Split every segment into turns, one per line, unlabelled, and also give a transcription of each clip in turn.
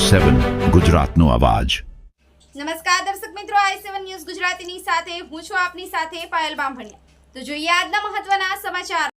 સેવન ગુજરાતનો અવાજ.
નમસ્કાર દર્શક મિત્રો, આઈ સેવન ન્યૂઝ ગુજરાતીની સાથે, હું છું આપની સાથે પાયલ બામભણિયા. તો જોઈએ આજના મહત્વના સમાચાર.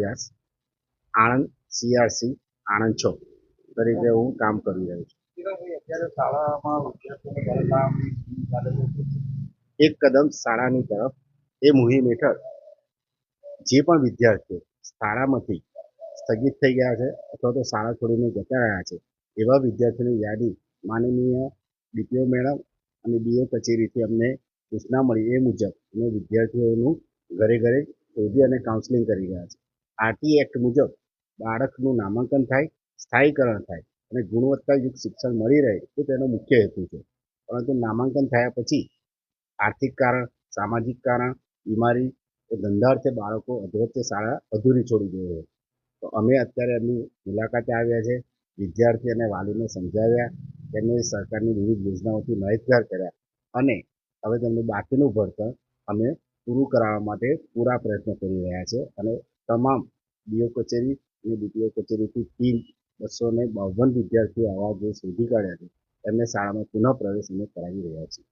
વ્યાસ આણંદ સીઆરસી આણંદ છો તરીકે હું કામ કરી રહ્યો છું. એક કદમ શાળાની તરફ એ મુહિમ હેઠળ જે પણ વિદ્યાર્થીઓ શાળામાંથી સ્થગિત થઈ ગયા છે અથવા તો શાળા છોડીને જતા રહ્યા છે, એવા વિદ્યાર્થીઓની યાદી માનનીય ડીપીઓ મેડમ અને ડીઓ કચેરીથી અમને સૂચના મળી. એ મુજબ અમે વિદ્યાર્થીઓનું ઘરે ઘરે શોધી અને કાઉન્સેલિંગ કરી રહ્યા છે આરટી એક્ટ મુજબ બાળકનું નામાંકન થાય, સ્થાયીકરણ થાય અને ગુણવત્તાયુક્ત શિક્ષણ મળી રહે એ તેનો મુખ્ય હેતુ છે. પરંતુ નામાંકન થયા પછી આર્થિક કારણ, સામાજિક કારણ, બીમારી એ ધંધાર્થે બાળકો અધવચ્ચે શાળા અધૂરી છોડી દે છે. તો અમે અત્યારે એમની મુલાકાતે આવ્યા છે વિદ્યાર્થી અને વાલીને સમજાવ્યા તેમને સરકારની વિવિધ યોજનાઓથી માહિતગાર કર્યા અને હવે તેમનું બાકીનું ભણતર અમે પૂરું કરાવવા માટે પૂરા પ્રયત્નો કરી રહ્યા છે અને તમામ ડીઓ કચેરી અને ડીપીઓ કચેરીથી ટીમ બસો ને બાવન વિદ્યાર્થીઓ આવા જે શોધી કાઢ્યા છે. એમને શાળામાં પુનઃ પ્રવેશ અમે કરાવી રહ્યા છીએ.